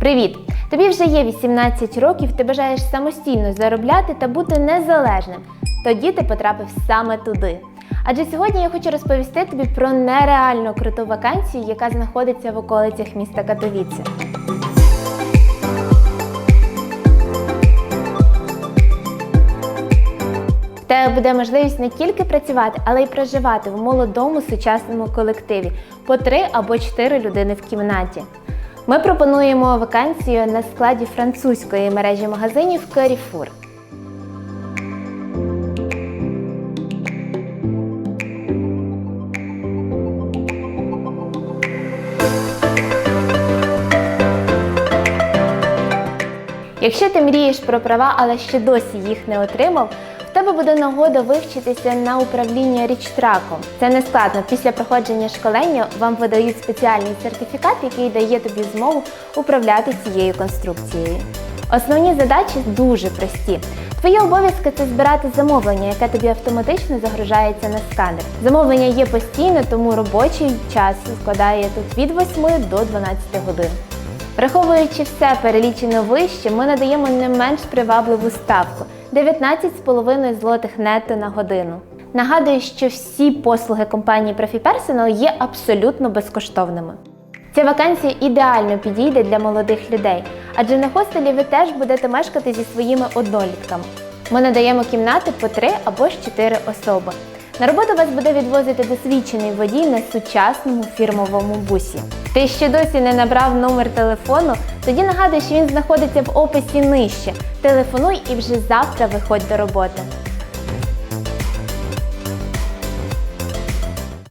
Привіт! Тобі вже є 18 років, ти бажаєш самостійно заробляти та бути незалежним. Тоді ти потрапив саме туди. Адже сьогодні я хочу розповісти тобі про нереально круту вакансію, яка знаходиться в околицях міста Катовіце. В тебе буде можливість не тільки працювати, але й проживати в молодому сучасному колективі по три або чотири людини в кімнаті. Ми пропонуємо вакансію на складі французької мережі магазинів Carrefour. Якщо ти мрієш про права, але ще досі їх не отримав, тебе буде нагода вивчитися на управління річтраком. Це не складно. Після проходження школення вам видають спеціальний сертифікат, який дає тобі змогу управляти цією конструкцією. Основні задачі дуже прості. Твої обов'язки це збирати замовлення, яке тобі автоматично загружається на сканер. Замовлення є постійно, тому робочий час складає тут від 8 до 12 годин. Враховуючи все перелічено вище, ми надаємо не менш привабливу ставку 19,5 злотих нетто на годину. Нагадую, що всі послуги компанії ProfiPersonal є абсолютно безкоштовними. Ця вакансія ідеально підійде для молодих людей, адже на хостелі ви теж будете мешкати зі своїми однолітками. Ми надаємо кімнати по 3 або ж 4 особи. На роботу вас буде відвозити досвідчений водій на сучасному фірмовому бусі. Ти ще досі не набрав номер телефону? Тоді нагадую, що він знаходиться в описі нижче. Телефонуй і вже завтра виходь до роботи.